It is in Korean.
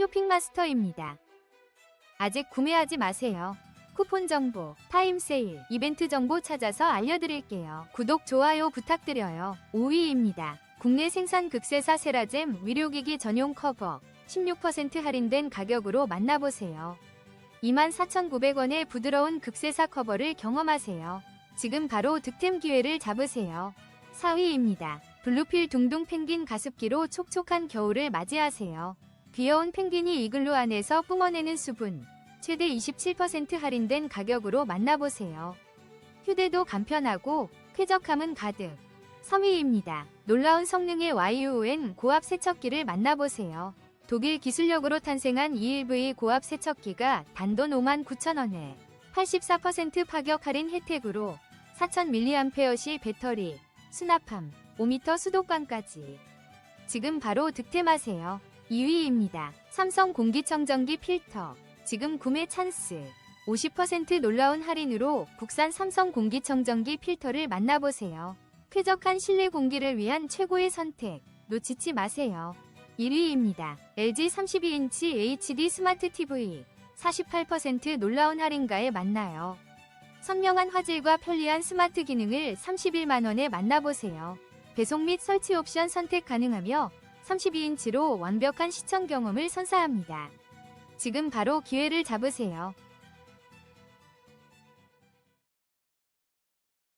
쇼핑마스터입니다. 아직 구매하지 마세요. 쿠폰 정보, 타임 세일, 이벤트 정보 찾아서 알려드릴게요. 구독, 좋아요 부탁드려요. 5위입니다. 국내 생산 극세사 세라젬 의료기기 전용 커버 16% 할인된 가격으로 만나보세요. 24,900원의 부드러운 극세사 커버를 경험하세요. 지금 바로 득템 기회를 잡으세요. 4위입니다. 블루필 둥둥 펭귄 가습기로 촉촉한 겨울을 맞이하세요. 귀여운 펭귄이 이글루 안에서 뿜어내는 수분, 최대 27% 할인된 가격으로 만나보세요. 휴대도 간편하고 쾌적함은 가득. 3위입니다. 놀라운 성능의 YUN 고압 세척기를 만나보세요. 독일 기술력으로 탄생한 2LV 고압 세척기가 단돈 59,000원에 84% 파격 할인 혜택으로 4000mAh 배터리, 수납함, 5m 수도관까지. 지금 바로 득템하세요. 2위입니다. 삼성 공기청정기 필터. 지금 구매 찬스. 50% 놀라운 할인으로 국산 삼성 공기청정기 필터를 만나보세요. 쾌적한 실내 공기를 위한 최고의 선택. 놓치지 마세요. 1위입니다. LG 32인치 HD 스마트 TV. 48% 놀라운 할인가에 만나요. 선명한 화질과 편리한 스마트 기능을 31만원에 만나보세요. 배송 및 설치 옵션 선택 가능하며 32인치로 완벽한 시청 경험을 선사합니다. 지금 바로 기회를 잡으세요.